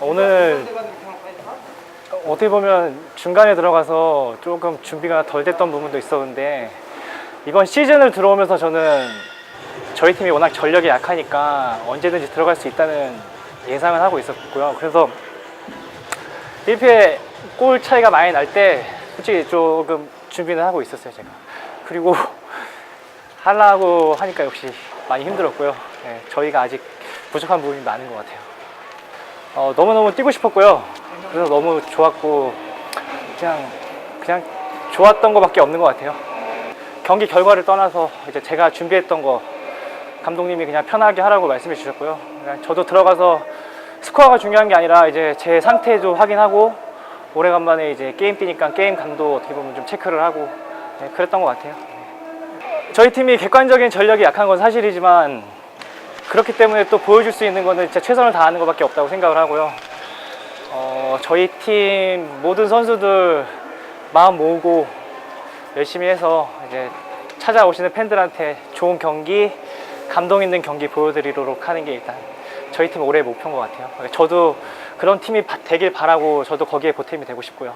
오늘 어떻게 보면 중간에 들어가서 조금 준비가 덜 됐던 부분도 있었는데 이번 시즌을 들어오면서 저는 저희 팀이 워낙 전력이 약하니까 언제든지 들어갈 수 있다는 예상을 하고 있었고요. 그래서 1패 골 차이가 많이 날 때 솔직히 조금 준비는 하고 있었어요, 제가. 그리고 하려고 하니까 역시 많이 힘들었고요. 네, 저희가 아직 부족한 부분이 많은 것 같아요. 어, 너무너무 뛰고 싶었고요. 그래서 너무 좋았고, 그냥, 그냥 좋았던 것밖에 없는 것 같아요. 경기 결과를 떠나서 이제 제가 준비했던 거 감독님이 그냥 편하게 하라고 말씀해 주셨고요. 저도 들어가서 스코어가 중요한 게 아니라 이제 제 상태도 확인하고 오래간만에 이제 게임 뛰니까 게임 감도 어떻게 보면 좀 체크를 하고 네, 그랬던 것 같아요. 저희 팀이 객관적인 전력이 약한 건 사실이지만 그렇기 때문에 또 보여줄 수 있는 거는 진짜 최선을 다하는 것밖에 없다고 생각을 하고요. 어, 저희 팀 모든 선수들 마음 모으고 열심히 해서 이제 찾아오시는 팬들한테 좋은 경기, 감동 있는 경기 보여드리도록 하는 게 일단 저희 팀 올해 목표인 것 같아요. 저도 그런 팀이 바- 되길 바라고 저도 거기에 보탬이 되고 싶고요.